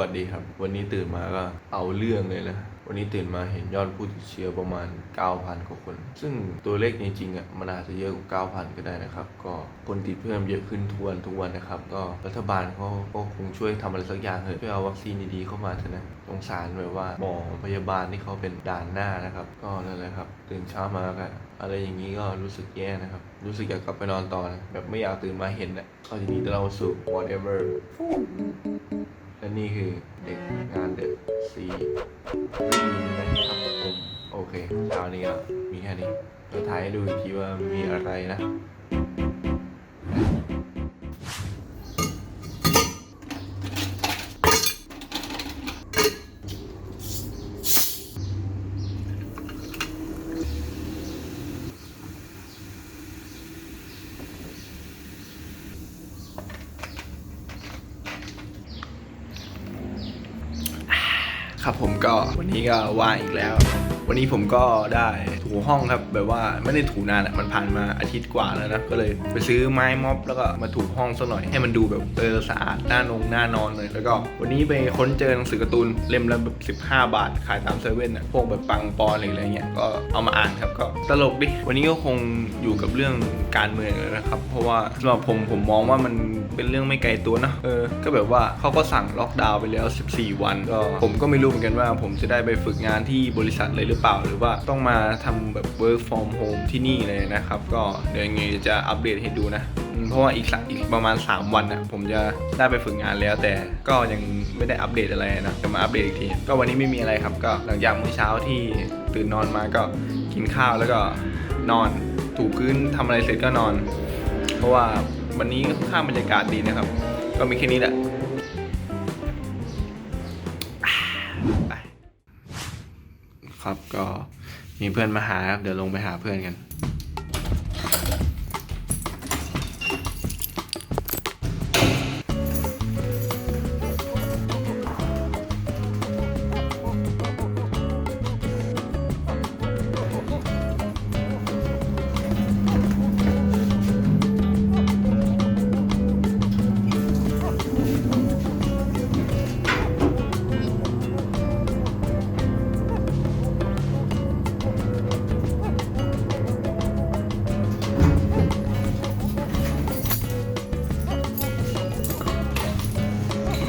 วัสดีครับ วันนี้ตื่นมาก็เอาเรื่องเลยนะ วันนี้ตื่นมาเห็นยอดผู้ติดเชื้อประมาณ 9,000กว่าคน ซึ่งตัวเลขจริงๆอะมันอาจจะเยอะกว่า9,000 ก็ได้นะครับ ก็คนติดเพิ่มเยอะขึ้นทุกวันทุกวันนะครับ ก็รัฐบาลเขาก็คงช่วยทำอะไรสักอย่างเถอะช่วยเอาวัคซีนดีๆเข้ามาเถอะนะสงสารแบบว่าหมอพยาบาลที่เขาเป็นด่านหน้านะครับ ก็นั่นแหละครับ ตื่นเช้ามาก็อะไรอย่างนี้ก็รู้สึกแย่นะครับ รู้สึกอยากกลับไปนอนต่อนะแบบไม่อยากตื่นมาเห็นอะก็ทีนี้เราสู่ whatever และนี่คือเด็กงานเด็กซีรีนะครับผมโอเคเช้านี้ก็มีแค่นี้เดี๋ยวถ่ายให้ดูอีกทีว่ามีอะไรนะ ครับผมก็วันนี้ก็ว่างอีกแล้ว วันนี้ผมก็ได้ถูห้องครับแบบว่าไม่ได้ถูนานอะมันผ่านมาอาทิตย์กว่าแล้วนะก็เลยไปซื้อไม้ม็อบแล้วก็มาถูห้องสักหน่อยให้มันดูแบบเออสะอาดหน้านงหน้านอนเลยแล้วก็ วันนี้ไปค้นเจอหนังสือการ์ตูนเล่มละแบบ15 บาท ขายตามเซเว่นอะพวกแบบปังปอนอะไรเงี้ยก็เอามาอ่านครับก็ตลกดิวันนี้ก็คงอยู่กับเรื่องการเมืองเลยนะครับ เพราะว่าสำหรับผมผมมองว่ามันเป็นเรื่องไม่ไกลตัวนะเออก็แบบว่าเขาก็สั่งล็อกดาวน์ไปแล้ว 14 วันก็ผมก็ไม่รู้เหมือนกันว่า ผมจะได้ไปฝึกงานที่บริษัทเลยหรือเปล่า หรือว่าต้องมาทำแบบ work from home ที่นี่เลยนะครับ ก็เดี๋ยวยังไงจะอัปเดตให้ดูนะ เพราะว่าอีกสักอีกประมาณ 3 วันนะผมจะได้ไปฝึกงานแล้ว แต่ก็ยังไม่ได้อัปเดตอะไรนะจะมาอัปเดตอีกที ก็วันนี้ไม่มีอะไรครับ ก็หลังจากมื้อเช้าที่ตื่นนอนมาก็กินข้าวแล้วก็นอนถูพื้นทำอะไรเสร็จก็นอน เพราะว่าวันนี้ค่อนข้างบรรยากาศดีนะครับ ก็มีแค่นี้แหละไปครับก็ มีเพื่อนมาหาครับ เดี๋ยวลงไปหาเพื่อนกัน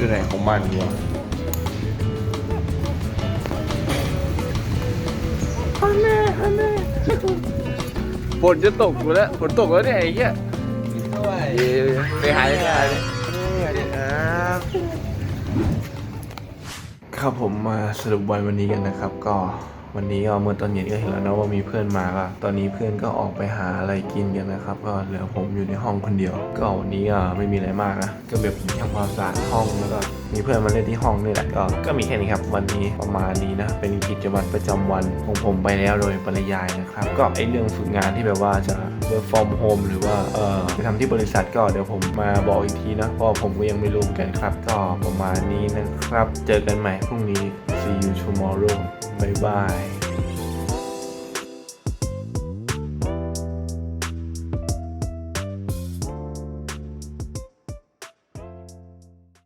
คือไหนของมันวะพ่อแม่พ่อแม่ฝนจะตกอยู่แล้วฝนตกแล้วเนี่ยไอ้เหี้ยด้วยไปหาเลยไปหาเลยสวัสดีครับครับผมมาสรุปวันวันนี้กันนะครับก็ วันนี้ก็เมื่อตอนเย็นก็เห็นแล้วนะว่ามีเพื่อนมาก็ตอนนี้เพื่อนก็ออกไปหาอะไรกินกันนะครับ ก็เหลือผมอยู่ในห้องคนเดียว ก็วันนี้ก็ไม่มีอะไรมากนะก็แบบทำความสะอาดห้องแล้วก็มีเพื่อนมาเล่นที่ห้องนี่แหละก็ก็มีแค่นี้ครับ วันนี้ประมาณนี้นะ เป็นกิจวัตรประจำวันของผมไปแล้วโดยปริยายนะครับ ก็ไอเรื่องฝึกงานที่แบบว่าจะ work from home หรือว่าเออไปทำที่บริษัทก็เดี๋ยวผมมาบอกอีกทีนะเพราะผมก็ยังไม่รู้เหมือนกันครับ ก็ประมาณนี้นะครับ เจอกันใหม่พรุ่งนี้ see you tomorrow บ๊ายบาย